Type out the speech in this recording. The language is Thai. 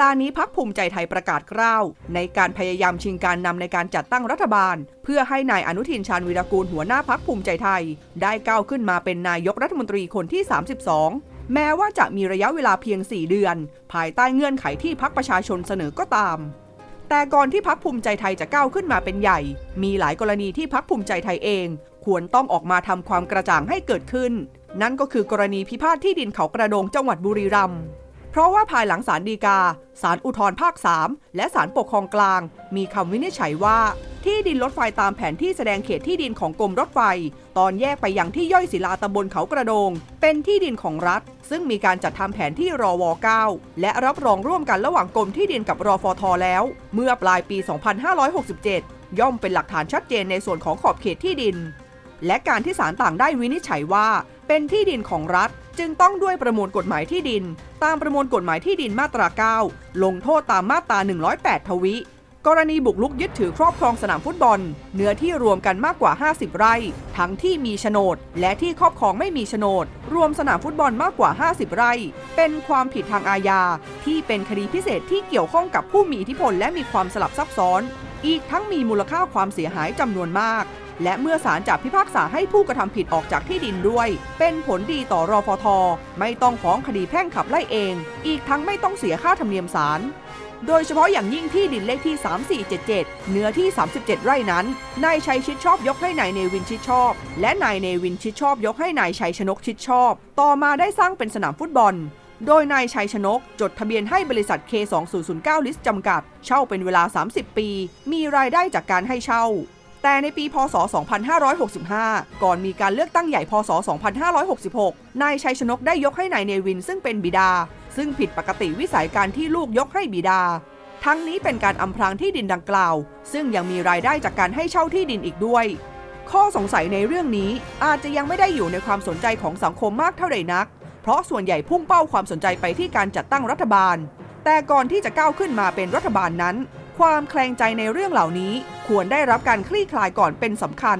ลานี้พักภูมิใจไทยประกาศกล้าว ในการพยายามชิงการนำในการจัดตั้งรัฐบาล เพื่อให้นายอนุทินชาญวีรกูลหัวหน้าพักภูมิใจไทย ได้ก้าวขึ้นมาเป็นนายกรัฐมนตรีคนที่ 32แม้ว่าจะมีระยะเวลาเพียง 4 เดือน ภายใต้เงื่อนไขที่พักประชาชนเสนอก็ตาม แต่ก่อนที่พักภูมิใจไทยจะก้าวขึ้นมาเป็นใหญ่ มีหลายกรณีที่พักภูมิใจไทยเอง ควรต้องออกมาทำความกระจ่างให้เกิดขึ้น นั่นก็คือกรณีพิพาทที่ดินเขากระโดงจังหวัดบุรีรัมย์ เพราะว่าภายหลังศาลฎีกาศาลอุทธรภาค 3 และศาลปกครองกลาง มีคำวินิจฉัยว่า ที่ดินรถไฟตามแผนที่แสดงเขตที่ดินของกรมรถไฟ ตอนแยกไปยังที่ย่อยศิลาตำบลเขากระโดง เป็นที่ดินของรัฐ ซึ่งมีการจัดทำแผนที่รอว9และรับรองร่วมกันระหว่างกรมที่ดินกับรอฟทแล้ว เมื่อปลายปี 2567 ย่อมเป็นหลักฐานชัดเจนในส่วนของขอบเขตที่ดิน และการที่ศาลต่างได้วินิจฉัยว่า เป็นที่ดินของรัฐ จึงต้องด้วยประมวลกฎหมายที่ดิน ตามประมวลกฎหมายที่ดินมาตรา 9 ลงโทษตามมาตรา 108 ทวิ กรณีบุกลุกยึดถือครอบครองสนามฟุตบอล เนื้อที่รวมกันมากกว่า 50 ไร่ ทั้งที่มีโฉนด และที่ครอบครองไม่มีโฉนด รวมสนามฟุตบอลมากกว่า 50 ไร่ เป็นความผิดทางอาญา ที่เป็นคดีพิเศษที่เกี่ยวข้องกับผู้มีอิทธิพลและมีความสลับซับซ้อน อีกทั้งมีมูลค่าความเสียหายจำนวนมาก และเมื่อศาลจะพิพากษาให้ผู้กระทำผิดออกจากที่ดินด้วย เป็นผลดีต่อรอฟท ไม่ต้องฟ้องคดีแพ่งขับไล่เอง อีกทั้งไม่ต้องเสียค่าธรรมเนียมศาลโดยเฉพาะอย่างยิ่งที่ดินเลขที่ 3477 เนื้อที่ 37 ไร่นั้น นายชัยชิดชอบยกให้นายเนวินชิดชอบ และนายเนวินชิดชอบยกให้นายชัยชนกชิดชอบ ต่อมาได้สร้างเป็นสนามฟุตบอล โดยนายชัยชนก จดทะเบียนให้บริษัท K2009 ลิสต์จำกัด เช่าเป็นเวลา 30 ปี มีรายได้จากการให้เช่า แต่ในปีพศ 2565 ก่อนมีการเลือกตั้งใหญ่พศ 2566 นายชัยชนกได้ยกให้นายเนวินซึ่งเป็นบิดา ซึ่งผิดปกติวิสัยการที่ลูกยกให้บิดา ทั้งนี้เป็นการอำพรางที่ดินดังกล่าว ซึ่งยังมีรายได้จากการให้เช่าที่ดินอีกด้วย ข้อสงสัยในเรื่องนี้อาจจะยังไม่ได้อยู่ในความสนใจของสังคมมากเท่าใดนัก เพราะส่วนใหญ่พุ่งเป้าความสนใจไปที่การจัดตั้งรัฐบาล แต่ก่อนที่จะก้าวขึ้นมาเป็นรัฐบาลนั้น ความแคลงใจในเรื่องเหล่านี้ควรได้รับการคลี่คลายก่อนเป็นสำคัญ